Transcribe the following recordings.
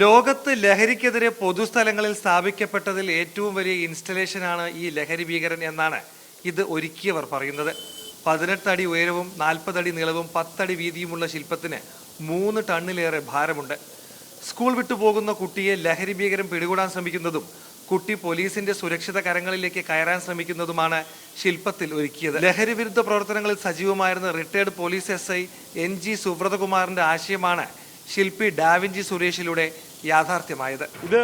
ലോകത്ത് ലഹരിക്കെതിരെ പൊതുസ്ഥലങ്ങളിൽ സ്ഥാപിക്കപ്പെട്ടതിൽ ഏറ്റവും വലിയ ഇൻസ്റ്റലേഷനാണ് ഈ ലഹരി ഭീകരൻ എന്നാണ് ഇത് ഒരുക്കിയവർ പറയുന്നത്. പതിനെട്ടടി ഉയരവും നാൽപ്പതടി നീളവും പത്തടി വീതിയുമുള്ള ശില്പത്തിന് മൂന്ന് ടണ്ണിലേറെ ഭാരമുണ്ട്. സ്കൂൾ വിട്ടുപോകുന്ന കുട്ടിയെ ലഹരി ഭീകരൻ പിടികൂടാൻ ശ്രമിക്കുന്നതും കുട്ടി പോലീസിന്റെ സുരക്ഷിത കരങ്ങളിലേക്ക് കയറാൻ ശ്രമിക്കുന്നതുമാണ് ശില്പത്തിൽ ഒരുക്കിയത്. ലഹരി വിരുദ്ധ പ്രവർത്തനങ്ങളിൽ സജീവമായിരുന്ന retired police S I N G സുബ്രതകുമാറിന്റെ ആശയമാണ് ശില്പി ഡാവിഞ്ചി സുരേഷിലൂടെ യാഥാർത്ഥ്യമായത്. ഇത്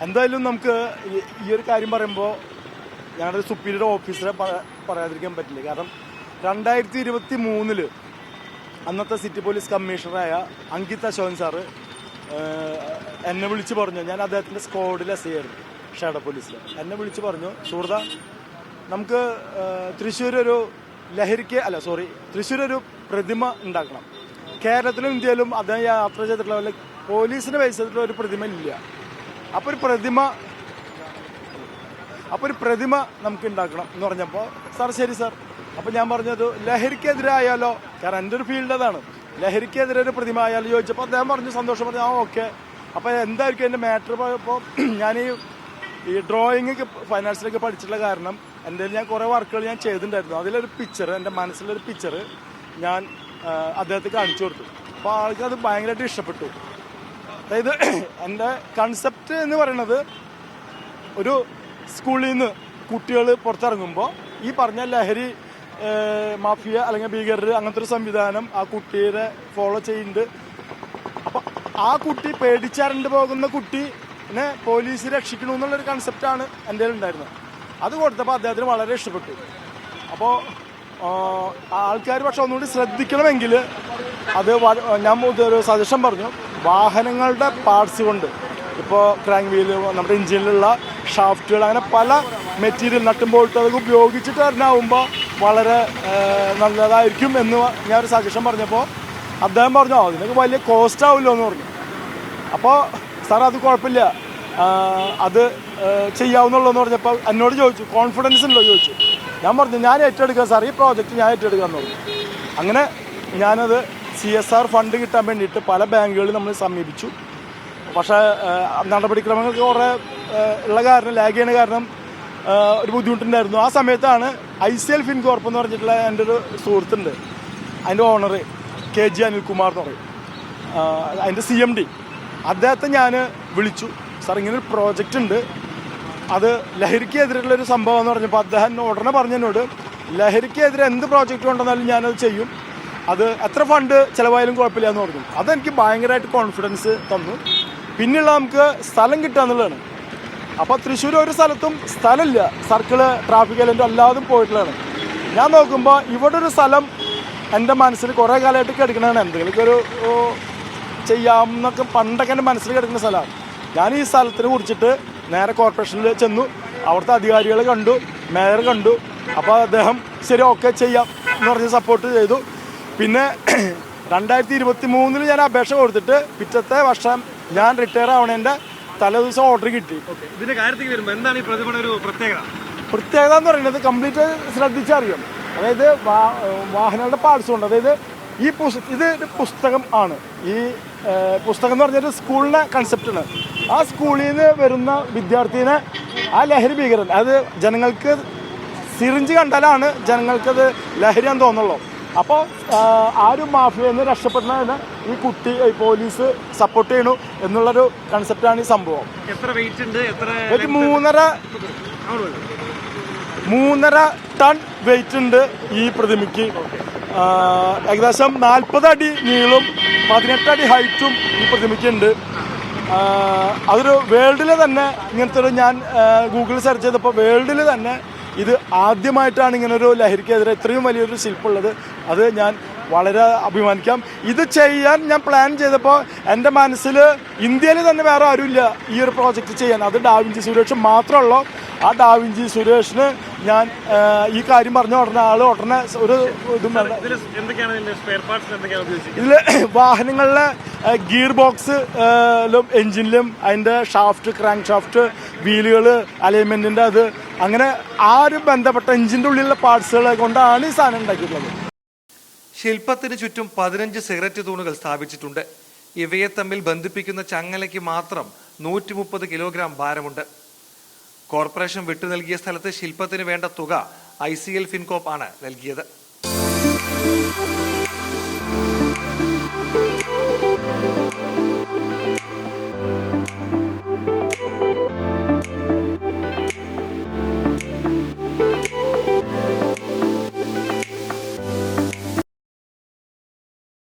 എന്തായാലും നമുക്ക് ഈ- ഒരു കാര്യം പറയുമ്പോൾ ഞങ്ങളുടെ സുപ്പീരിയർ ഓഫീസറെ പറയാതിരിക്കാൻ പറ്റില്ല. കാരണം രണ്ടായിരത്തി ഇരുപത്തി മൂന്നിൽ അന്നത്തെ സിറ്റി പോലീസ് കമ്മീഷണറായ അങ്കിത് അശോകൻ സാറ് എന്നെ വിളിച്ച് പറഞ്ഞു. ഞാൻ അദ്ദേഹത്തിന്റെ സ്ക്വാഡിൽ എസ് ആയിരുന്നു ഷാഡോ പോലീസിൽ എന്നെ വിളിച്ച് പറഞ്ഞു സുഹൃത നമുക്ക് തൃശ്ശൂർ ഒരു ലഹരിക്ക് അല്ല സോറി തൃശ്ശൂർ ഒരു പ്രതിമ ഉണ്ടാക്കണം. കേരളത്തിലും ഇന്ത്യയിലും അദ്ദേഹം യാത്ര ചെയ്തിട്ടുള്ള പോലെ പോലീസിനെ ബേസ് ഒരു പ്രതിമ ഇല്ല. അപ്പോൾ ഒരു പ്രതിമ അപ്പോൾ ഒരു പ്രതിമ നമുക്ക് ഉണ്ടാക്കണം എന്ന് പറഞ്ഞപ്പോൾ സാർ ശരി സാർ. അപ്പോൾ ഞാൻ പറഞ്ഞത് ലഹരിക്കെതിരായാലോ? കാരണം എന്റെ ഒരു ഫീൽഡ് അതാണ്. ലഹരിക്കെതിരെ ഒരു പ്രതിമ ആയാലോ ചോദിച്ചപ്പോൾ അദ്ദേഹം പറഞ്ഞു സന്തോഷം പറഞ്ഞു ആ ഓക്കെ. അപ്പോൾ എന്തായിരിക്കും എന്റെ മാറ്റർ ഇപ്പോൾ ഞാൻ ഈ ഡ്രോയിങ് ഫൈനാൻസിലൊക്കെ പഠിച്ചിട്ടുള്ള കാരണം എന്റെ ഞാൻ കുറേ വർക്കുകൾ ഞാൻ ചെയ്തിട്ടുണ്ടായിരുന്നു. അതിലൊരു പിക്ചർ എന്റെ മനസ്സിലൊരു പിക്ചർ ഞാൻ അദ്ദേഹത്തെ കാണിച്ചു കൊടുത്തു. അപ്പോൾ ആൾക്ക് അത് ഭയങ്കരമായിട്ട് ഇഷ്ടപ്പെട്ടു. അതായത് എന്റെ കൺസെപ്റ്റ് എന്ന് പറയുന്നത് ഒരു സ്കൂളിൽ നിന്ന് കുട്ടികൾ പുറത്തിറങ്ങുമ്പോൾ ഈ പറഞ്ഞ ലഹരി മാഫിയ അല്ലെങ്കിൽ ഭീകരർ അങ്ങനത്തെ ഒരു സംവിധാനം ആ കുട്ടിയെ ഫോളോ ചെയ്യുന്നുണ്ട്. അപ്പൊ ആ കുട്ടി പേടിച്ചരണ്ട് പോകുന്ന കുട്ടീനെ പോലീസ് രക്ഷിക്കണമെന്നുള്ളൊരു കൺസെപ്റ്റാണ് എന്റെ ഉണ്ടായിരുന്നത് അത് കൊടുത്തപ്പോൾ അദ്ദേഹത്തിന് വളരെ ഇഷ്ടപ്പെട്ടു. അപ്പോൾ ആൾക്കാർ പക്ഷെ ഒന്നുകൂടി ശ്രദ്ധിക്കണമെങ്കിൽ അത് ഞാൻ ഒരു സജഷൻ പറഞ്ഞു. വാഹനങ്ങളുടെ പാർട്സ് കൊണ്ട്. ഇപ്പോൾ ക്രാങ്ക് വീൽ നമ്മുടെ എഞ്ചിനിലുള്ള ഷാഫ്റ്റുകൾ അങ്ങനെ പല മെറ്റീരിയൽ നട്ടും ബോൾട്ട് അതൊക്കെ ഉപയോഗിച്ചിട്ട് തരണമാകുമ്പോൾ വളരെ നല്ലതായിരിക്കും എന്ന് ഞാൻ ഒരു സജഷൻ പറഞ്ഞപ്പോൾ അദ്ദേഹം പറഞ്ഞു "ആ, അതിനൊക്കെ വലിയ കോസ്റ്റ് ആവില്ലോ എന്ന് പറഞ്ഞു. അപ്പോൾ സാർ അത് കുഴപ്പമില്ല. അത് ചെയ്യാവുന്നുള്ളൂ എന്ന് പറഞ്ഞപ്പോൾ എന്നോട് ചോദിച്ചു കോൺഫിഡൻസ് ഉണ്ടോ? ചോദിച്ചു. ഞാൻ പറഞ്ഞു ഞാൻ ഏറ്റെടുക്കാം സാർ ഈ പ്രോജക്റ്റ് ഞാൻ ഏറ്റെടുക്കാമെന്ന് പറഞ്ഞു. അങ്ങനെ ഞാനത് സി എസ് ആർ ഫണ്ട് കിട്ടാൻ വേണ്ടിയിട്ട് പല ബാങ്കുകളിൽ നമ്മൾ സമീപിച്ചു. പക്ഷേ നടപടിക്രമങ്ങൾക്ക് കുറേ ഉള്ള കാരണം ലാഗ് ചെയ്യണ കാരണം ഒരു ബുദ്ധിമുട്ടുണ്ടായിരുന്നു. ആ സമയത്താണ് ഐ സി എൽ ഫിൻകോർപ്പ് എന്ന് പറഞ്ഞിട്ടുള്ള എന്റെ ഒരു സുഹൃത്തുണ്ട്. അതിന്റെ ഓണർ കെ ജി അനിൽകുമാർ എന്ന് പറയും. അതിന്റെ സി എം ഡി. അദ്ദേഹത്തെ ഞാൻ വിളിച്ചു. സാർ ഇങ്ങനൊരു പ്രോജക്റ്റ് ഉണ്ട്. അത് ലഹരിക്കെതിരെയുള്ള ഒരു സംഭവം എന്ന് പറഞ്ഞപ്പോൾ അദ്ദേഹം ഉടനെ പറഞ്ഞതിനോട് ലഹരിക്കെതിരെ എന്ത് പ്രോജക്റ്റ് കൊണ്ടുവന്നാലും ഞാനത് ചെയ്യും. അത് എത്ര ഫണ്ട് ചിലവായാലും കുഴപ്പമില്ല എന്ന് പറഞ്ഞു. അതെനിക്ക് ഭയങ്കരമായിട്ട് കോൺഫിഡൻസ് തന്നു. പിന്നെയുള്ള നമുക്ക് സ്ഥലം കിട്ടുക എന്നുള്ളതാണ്. അപ്പോൾ തൃശ്ശൂർ ഒരു സ്ഥലത്തും സ്ഥലമില്ല. സർക്കിൾ ട്രാഫിക് എല്ലാം അല്ലാതും പോയിട്ടുള്ളതാണ്. ഞാൻ നോക്കുമ്പോൾ ഇവിടെ ഒരു സ്ഥലം എന്റെ മനസ്സിൽ കുറേ കാലമായിട്ട് കിടക്കണതാണ്. എന്തെങ്കിലും ഒരു ചെയ്യാമെന്നൊക്കെ പണ്ടൊക്കെ എന്റെ മനസ്സിൽ കിടക്കുന്ന സ്ഥലമാണ്. ഞാൻ ഈ സ്ഥലത്തിനെ കുറിച്ചിട്ട് നേരെ കോർപ്പറേഷനിൽ ചെന്നു. അവിടുത്തെ അധികാരികളെ കണ്ടു മേയർ കണ്ടു. അപ്പോൾ അദ്ദേഹം ശരി ഓക്കെ ചെയ്യാം എന്ന് പറഞ്ഞ് സപ്പോർട്ട് ചെയ്തു. പിന്നെ രണ്ടായിരത്തി ഇരുപത്തി മൂന്നിൽ ഞാൻ അപേക്ഷ കൊടുത്തിട്ട് പിറ്റത്തെ വർഷം ഞാൻ റിട്ടയർ ആവണേന്റെ തലേദിവസം ഓർഡർ കിട്ടി. കാര്യത്തിൽ വരുമ്പോൾ എന്താണ് ഈ ഒരു പ്രത്യേകത? പ്രത്യേകത എന്ന് പറയുന്നത് കംപ്ലീറ്റ് ശ്രദ്ധിച്ചറിയാം. അതായത് വാഹനങ്ങളുടെ പാർട്സ് ഉണ്ട്. അതായത് ഈ ഇത് ഒരു പുസ്തകം ആണ്. ഈ പുസ്തകം എന്ന് പറഞ്ഞൊരു സ്കൂളിലെ കൺസെപ്റ്റാണ് ആ സ്കൂളിൽ നിന്ന് വരുന്ന വിദ്യാർത്ഥിനെ ആ ലഹരി ഭീകരൻ അത് ജനങ്ങൾക്ക് സിറിഞ്ച് കണ്ടാലാണ് ജനങ്ങൾക്കത് ലഹരിയാന്ന് തോന്നുള്ളൂ. അപ്പോൾ ആ ഒരു മാഫിയയിൽ നിന്ന് രക്ഷപ്പെടുന്നതിന് ഈ കുട്ടി പോലീസ് സപ്പോർട്ട് ചെയ്യണു എന്നുള്ളൊരു കൺസെപ്റ്റാണ് ഈ സംഭവം. എത്ര വെയിറ്റ് ഉണ്ട്? എത്ര മൂന്നര മൂന്നര ടൺ വെയിറ്റ് ഉണ്ട് ഈ പ്രതിമയ്ക്ക്. ഏകദേശം നാൽപ്പത് അടി നീളും പതിനെട്ടടി ഹൈറ്റും ഈ പ്രതിമയ്ക്കുണ്ട്. അതൊരു വേൾഡിലെ തന്നെ ഇങ്ങനത്തെ ഒരു ഞാൻ ഗൂഗിളിൽ സെർച്ച് ചെയ്തപ്പോൾ വേൾഡിൽ തന്നെ ഇത് ആദ്യമായിട്ടാണ് ഇങ്ങനൊരു ലഹരിക്കെതിരെ ഇത്രയും വലിയൊരു ശില്പമുള്ളത്. അത് ഞാൻ വളരെ അഭിമാനിക്കാം. ഇത് ചെയ്യാൻ ഞാൻ പ്ലാൻ ചെയ്തപ്പോൾ എന്റെ മനസ്സിൽ ഇന്ത്യയിൽ തന്നെ വേറെ ആരുമില്ല ഈ ഒരു പ്രോജക്റ്റ് ചെയ്യാൻ. അത് ഡാവിഞ്ചി സുരേഷ് മാത്രമുള്ളൂ ആ ഡാവിഞ്ചി സുരേഷിന് ഞാൻ ഈ കാര്യം പറഞ്ഞ ഉടനെ ആൾ ഉടനെ ഒരു ഇതും ഇതിൽ വാഹനങ്ങളിലെ ഗിയർ ബോക്സിലും എഞ്ചിനിലും അതിന്റെ ഷാഫ്റ്റ് ക്രാങ്ക് ഷാഫ്റ്റ് വീലുകൾ അലൈൻമെന്റിന്റെ അത് അങ്ങനെ ആ ഒരു ബന്ധപ്പെട്ട എഞ്ചിന്റെ ഉള്ളിലുള്ള പാർട്സുകളെ കൊണ്ടാണ് ഈ സാധനം ഉണ്ടാക്കിയിട്ടുള്ളത്. ശില്പത്തിന് ചുറ്റും പതിനഞ്ച് സിഗരറ്റ് തൂണുകൾ സ്ഥാപിച്ചിട്ടുണ്ട്. ഇവയെ തമ്മിൽ ബന്ധിപ്പിക്കുന്ന ചങ്ങലയ്ക്ക് മാത്രം നൂറ്റി മുപ്പത് കിലോഗ്രാം ഭാരമുണ്ട്. കോർപ്പറേഷൻ വിട്ടു നൽകിയ സ്ഥലത്ത് ശില്പത്തിന് വേണ്ട തുക ഐ സി എൽ ഫിൻകോപ്പ് ആണ് നൽകിയത്.